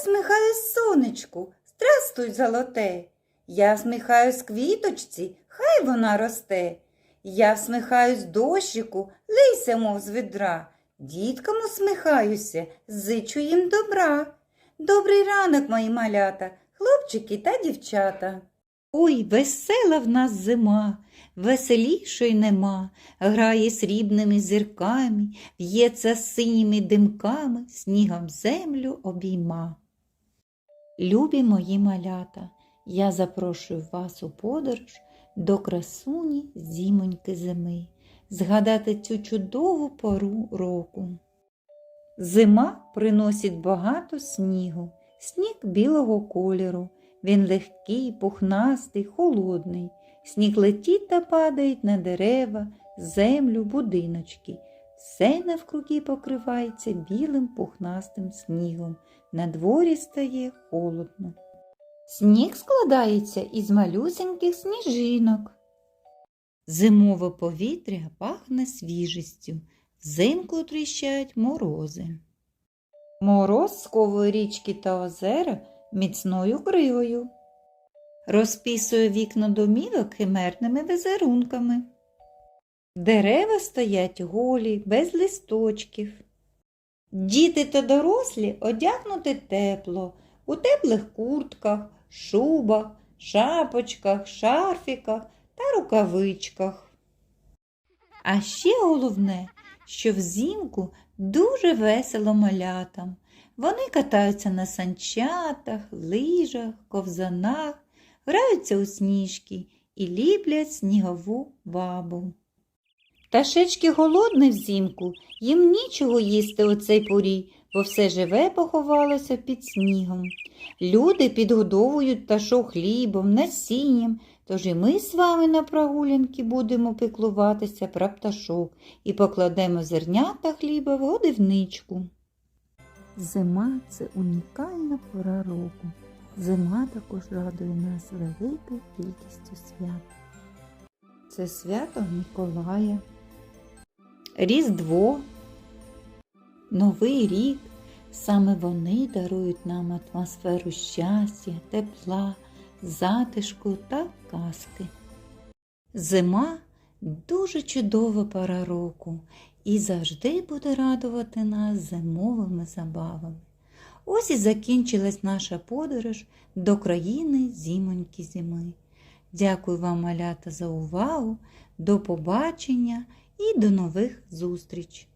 всміхаюсь сонечку, здрастуй, золоте. Я всміхаюсь квіточці, хай вона росте. Я всміхаюсь дощику, лийся, мов з відра. Діткам усміхаюся, зичу їм добра. Добрий ранок, мої малята, хлопчики та дівчата. Ой, весела в нас зима, веселішої нема, грає срібними зірками, в'ється синіми димками, снігом землю обійма. Любі мої малята, я запрошую вас у подорож до красуні зімоньки зими, згадати цю чудову пору року. Зима приносить багато снігу, сніг білого кольору. Він легкий, пухнастий, холодний. Сніг летить та падає на дерева, землю, будиночки. Все навкруги покривається білим пухнастим снігом. На дворі стає холодно. Сніг складається із малюсеньких сніжинок. Зимове повітря пахне свіжістю, взимку тріщають морози. Мороз сковує річки та озера міцною кривою, розписує вікна домівок химерними візерунками. Дерева стоять голі, без листочків. Діти та дорослі одягнуті тепло, у теплих куртках, шубах, шапочках, шарфіках та рукавичках. А ще головне, що взимку дуже весело малятам. Вони катаються на санчатах, лижах, ковзанах, граються у сніжки і ліплять снігову бабу. Пташечки голодні взимку, їм нічого їсти у цей порі, бо все живе поховалося під снігом. Люди підгодовують пташок хлібом, насінням, тож і ми з вами на прогулянки будемо піклуватися про пташок і покладемо зернята хліба в годівничку. Зима це унікальна пора року. Зима також радує нас великою кількістю свят. Це свято Миколая, Різдво, Новий рік. Саме вони дарують нам атмосферу щастя, тепла, затишку та казки. Зима дуже чудова пора року і завжди буде радувати нас зимовими забавами. Ось і закінчилась наша подорож до країни зімоньки зими. Дякую вам, малята, за увагу, до побачення і до нових зустріч!